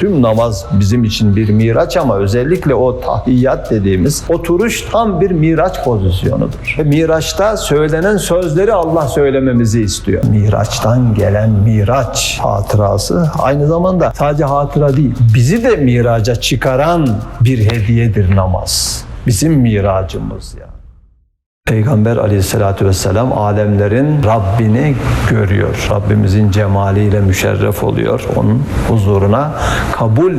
Tüm namaz bizim için bir miraç ama özellikle o tahiyyat dediğimiz oturuş tam bir miraç pozisyonudur. Ve miraçta söylenen sözleri Allah söylememizi istiyor. Miraçtan gelen miraç hatırası aynı zamanda sadece hatıra değil, bizi de miraca çıkaran bir hediyedir namaz. Bizim miracımız yani. Peygamber aleyhissalatü vesselam alemlerin Rabbini görüyor. Rabbimizin cemaliyle müşerref oluyor. Onun huzuruna kabul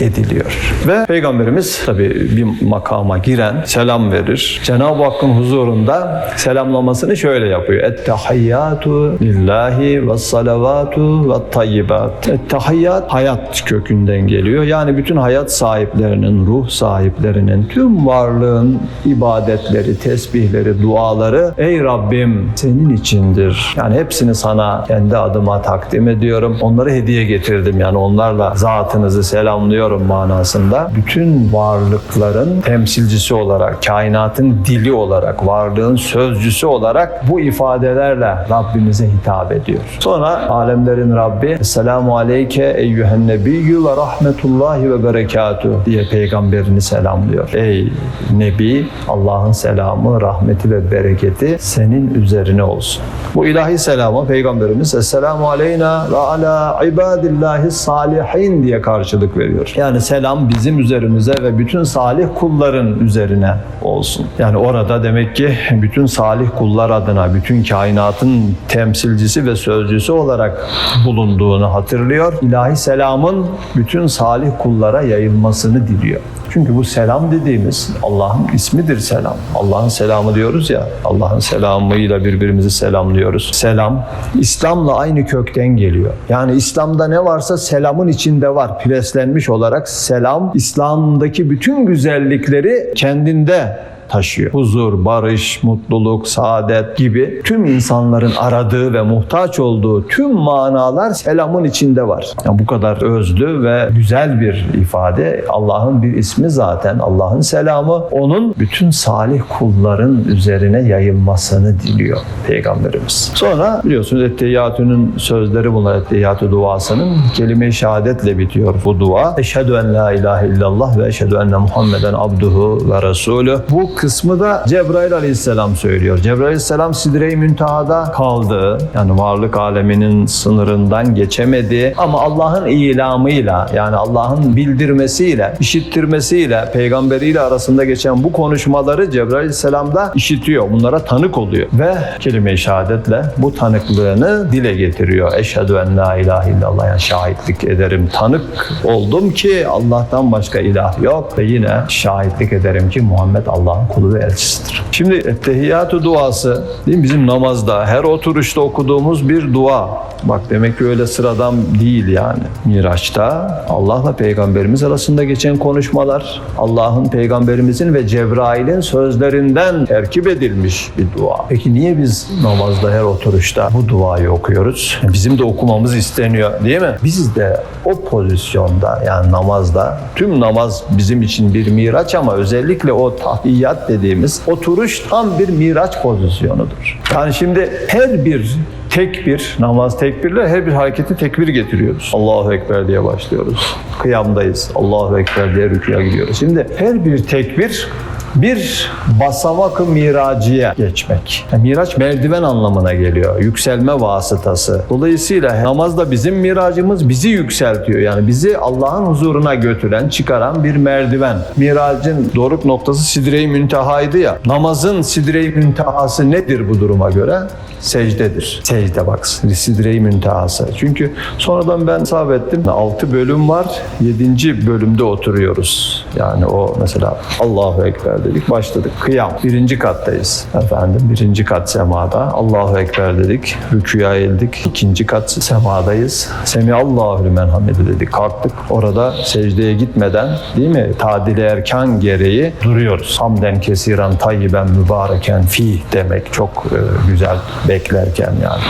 ediliyor. Ve Peygamberimiz tabi bir makama giren selam verir. Cenab-ı Hakk'ın huzurunda selamlamasını şöyle yapıyor. Ettehiyyatu lillahi ve salavatu ve tayyibat. Ettehiyyat hayat kökünden geliyor. Yani bütün hayat sahiplerinin, ruh sahiplerinin, tüm varlığın ibadetleri, tesbihleri, duaları ey Rabbim senin içindir. Yani hepsini sana kendi adıma takdim ediyorum. Onları hediye getirdim. Yani onlarla zatınızı selamlıyorum manasında. Bütün varlıkların temsilcisi olarak, kainatın dili olarak, varlığın sözcüsü olarak bu ifadelerle Rabbimize hitap ediyor. Sonra alemlerin Rabbi Selamu aleyke eyyühen nebiyyü ve rahmetullahi ve berekatuhu diye peygamberini selamlıyor. Ey Nebi Allah'ın selamı, rahmeti ve bereketi senin üzerine olsun. Bu ilahi selama Peygamberimiz Esselamu aleyna ve ala ibadillahi salihin diye karşılık veriyor. Yani selam bizim üzerimize ve bütün salih kulların üzerine olsun. Yani orada demek ki bütün salih kullar adına, bütün kainatın temsilcisi ve sözcüsü olarak bulunduğunu hatırlıyor. İlahi selamın bütün salih kullara yayılmasını diliyor. Çünkü bu selam dediğimiz Allah'ın ismidir selam. Allah'ın selamı diyoruz ya. Allah'ın selamıyla birbirimizi selamlıyoruz. Selam İslam'la aynı kökten geliyor. Yani İslam'da ne varsa selamın içinde var. Preslenmiş olarak selam İslam'daki bütün güzellikleri kendinde taşıyor. Huzur, barış, mutluluk, saadet gibi tüm insanların aradığı ve muhtaç olduğu tüm manalar selamın içinde var. Yani bu kadar özlü ve güzel bir ifade. Allah'ın bir ismi zaten. Allah'ın selamı onun bütün salih kulların üzerine yayılmasını diliyor Peygamberimiz. Sonra biliyorsunuz Etteyyatü'nün sözleri bunlar. Etteyyatü duasının kelime-i şehadetle bitiyor bu dua. Eşhedü en la ilahe illallah ve eşhedü enne Muhammeden abduhu ve resulü. Bu kısmı da Cebrail aleyhisselam söylüyor. Cebrail aleyhisselam Sidre-i Münteha'da kaldı. Yani varlık aleminin sınırından geçemedi. Ama Allah'ın ilamıyla yani Allah'ın bildirmesiyle, işittirmesiyle, peygamberiyle arasında geçen bu konuşmaları Cebrail aleyhisselam da işitiyor. Bunlara tanık oluyor. Ve kelime-i şehadetle bu tanıklığını dile getiriyor. Eşhedü en la ilahe illallah yani şahitlik ederim. Tanık oldum ki Allah'tan başka ilah yok ve yine şahitlik ederim ki Muhammed Allah'ın kulu ve elçisidir. Şimdi ettehiyyatü duası değil mi? bizim namazda her oturuşta okuduğumuz bir dua. Bak demek ki öyle sıradan değil yani. Miraç'ta Allah'la peygamberimiz arasında geçen konuşmalar Allah'ın peygamberimizin ve Cebrail'in sözlerinden terkip edilmiş bir dua. Peki niye biz namazda her oturuşta bu duayı okuyoruz? Bizim de okumamız isteniyor değil mi? Biz de o pozisyonda yani namazda tüm namaz bizim için bir miraç ama özellikle o tahiyyat dediğimiz oturuş tam bir miraç pozisyonudur. Yani şimdi her bir tekbir, namaz tekbirle her bir hareketi tekbir getiriyoruz. Allahu Ekber diye başlıyoruz. Kıyamdayız. Allahu Ekber diye rüküya gidiyoruz. Şimdi her bir tekbir bir basamak-ı miraciye geçmek. Yani miraç merdiven anlamına geliyor. Yükselme vasıtası. Dolayısıyla namaz da bizim miracımız bizi yükseltiyor. Yani bizi Allah'ın huzuruna götüren, çıkaran bir merdiven. Miracın doruk noktası Sidre-i Münteha'ydı ya. Namazın Sidre-i Müntehası nedir bu duruma göre? Secdedir. Secde bak. Sidre-i Müntehası. Çünkü sonradan ben hesap ettim. 6 bölüm var. 7. bölümde oturuyoruz. Yani o mesela Allahu Ekber dedik başladık. Kıyam. Birinci kattayız. Efendim birinci kat semada. Allahu Ekber dedik. Rüküya eğildik. İkinci kat semadayız. Semi Allahu hamidi dedik. Kalktık. Orada secdeye gitmeden değil mi? Tadile erkan gereği duruyoruz. Hamden kesiran tayyiben mübareken fi demek. Çok e, güzel beklerken yani.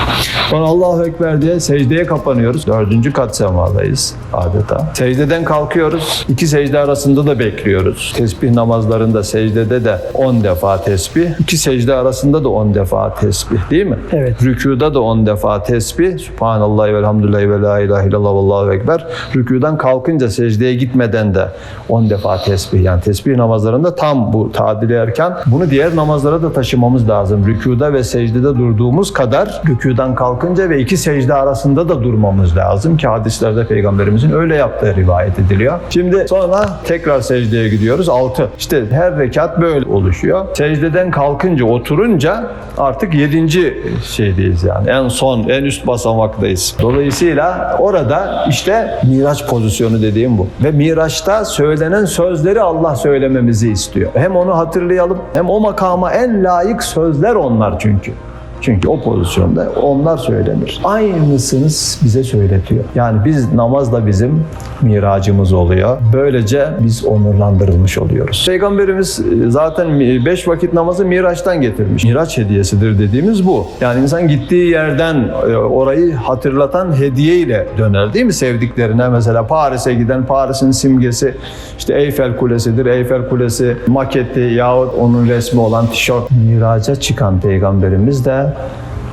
Sonra Allahu Ekber diye secdeye kapanıyoruz. Dördüncü kat semadayız adeta. Secdeden kalkıyoruz. İki secde arasında da bekliyoruz. Tesbih namazlarında secde secdede de 10 defa tesbih. İki secde arasında da 10 defa tesbih değil mi? Evet. Rükuda da 10 defa tesbih. Subhanallah ve elhamdülillah ve la ilahe illallah ve allahu ekber. Rükudan kalkınca secdeye gitmeden de 10 defa tesbih. Yani tesbih namazlarında tam bu tadili erken. Bunu diğer namazlara da taşımamız lazım. Rükuda ve secdede durduğumuz kadar rükudan kalkınca ve iki secde arasında da durmamız lazım ki hadislerde peygamberimizin öyle yaptığı rivayet ediliyor. Şimdi sonra tekrar secdeye gidiyoruz. 6. İşte her rekat böyle oluşuyor. Secdeden kalkınca oturunca artık 7. şeydeyiz yani. En son, en üst basamaktayız. Dolayısıyla orada işte Miraç pozisyonu dediğim bu. Ve Miraç'ta söylenen sözleri Allah söylememizi istiyor. Hem onu hatırlayalım hem o makama en layık sözler onlar çünkü. Çünkü o pozisyonda onlar söylenir. Aynısını bize söyletiyor. Yani biz namaz da bizim miracımız oluyor. Böylece biz onurlandırılmış oluyoruz. Peygamberimiz e, zaten beş vakit namazı Miraç'tan getirmiş. Miraç hediyesidir dediğimiz bu. Yani insan gittiği yerden e, orayı hatırlatan hediye döner değil mi sevdiklerine? Mesela Paris'e giden Paris'in simgesi işte Eyfel Kulesi'dir. Eyfel Kulesi maketi yahut onun resmi olan tişört. Miraca çıkan peygamberimiz de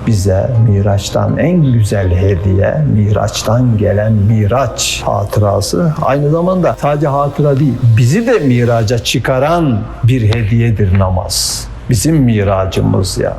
bize Miraç'tan en güzel hediye, Miraç'tan gelen Miraç hatırası. Aynı zamanda sadece hatıra değil, bizi de miraca çıkaran bir hediyedir namaz. Bizim miracımız ya.